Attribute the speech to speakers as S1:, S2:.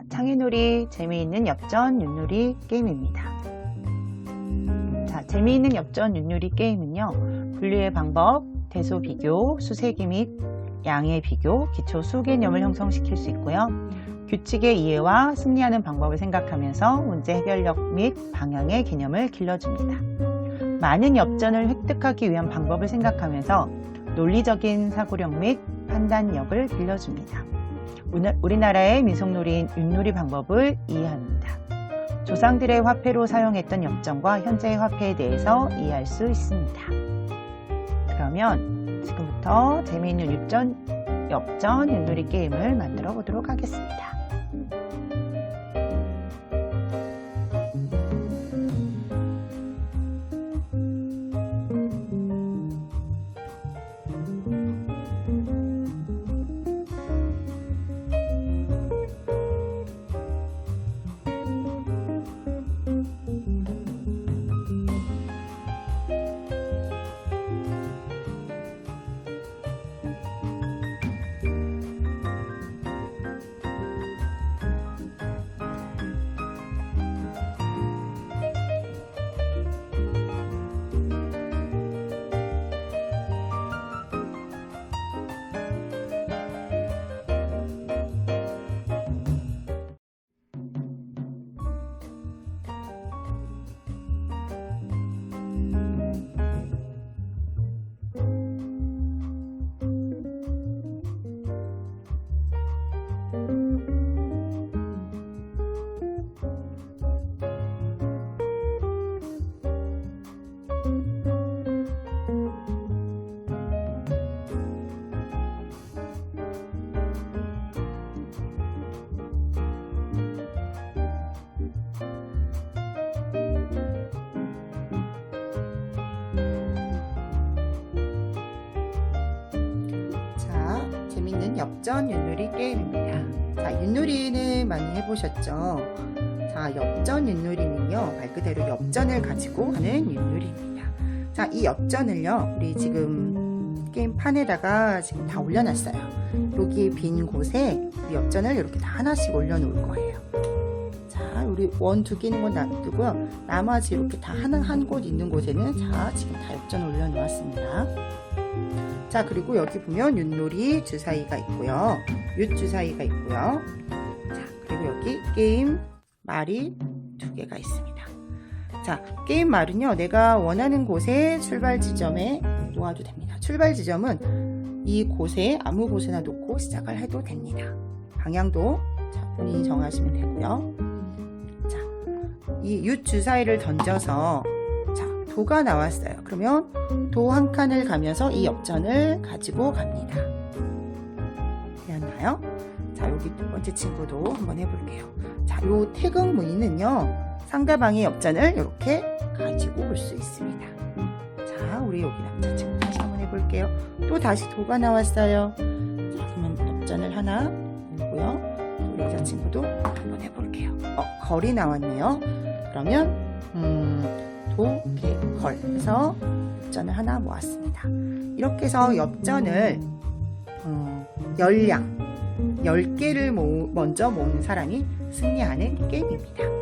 S1: 자, 창의놀이 재미있는 엽전 윷놀이 게임입니다. 자, 재미있는 엽전 윷놀이 게임은요. 분류의 방법, 대소 비교, 수세기 및 양의 비교, 기초 수 개념을 형성시킬 수 있고요. 규칙의 이해와 승리하는 방법을 생각하면서 문제 해결력 및 방향의 개념을 길러줍니다. 많은 엽전을 획득하기 위한 방법을 생각하면서 논리적인 사고력 및 판단력을 길러줍니다. 우리나라의 민속놀이인 윷놀이 방법을 이해합니다. 조상들의 화폐로 사용했던 엽전과 현재의 화폐에 대해서 이해할 수 있습니다. 그러면 지금부터 재미있는 엽전, 엽전 윷놀이 게임을 만들어 보도록 하겠습니다. 자, 재밌는 엽전 윷놀이 게임입니다. 자, 윷놀이는 많이 해보셨죠? 자, 엽전 윷놀이는요, 말 그대로 엽전을 가지고 하는 윷놀이입니다. 자, 이 엽전을요, 우리 지금 게임판에다가 지금 다 올려놨어요. 여기 빈 곳에 엽전을 이렇게 다 하나씩 올려놓을 거예요. 자, 우리 원 두개 있는 건 놔두고요. 나머지 이렇게 다 하나 한 곳 있는 곳에는 자, 지금 다 엽전 올려놓았습니다. 자, 그리고 여기 보면 윷놀이 주사위가 있고요. 윷 주사위가 있고요. 자, 그리고 여기 게임 말이 두 개가 있습니다. 자, 게임 말은요, 내가 원하는 곳에 출발 지점에 놓아도 됩니다. 출발 지점은 이 곳에 아무 곳에나 놓고 시작을 해도 됩니다. 방향도 자, 본인이 정하시면 되고요. 자, 이 윷 주사위를 던져서 자, 도가 나왔어요. 그러면 도 한 칸을 가면서 이 엽전을 가지고 갑니다. 되었나요? 자, 여기 두 번째 친구도 한번 해볼게요. 자, 요 태극 무늬는요, 상대방의 엽전을 이렇게 가지고 올 수 있습니다. 자, 우리 여기 남자 친구 다시 한번 해볼게요. 또 다시 도가 나왔어요. 자, 그러면 엽전을 하나 놓고요. 또 여자 친구도 한번 해볼게요. 어, 걸이 나왔네요. 그러면, 음, 해서 엽전을 하나 모았습니다. 이렇게 해서 엽전을 어, 열량 10개를 먼저 모으는 사람이 승리하는 게임입니다.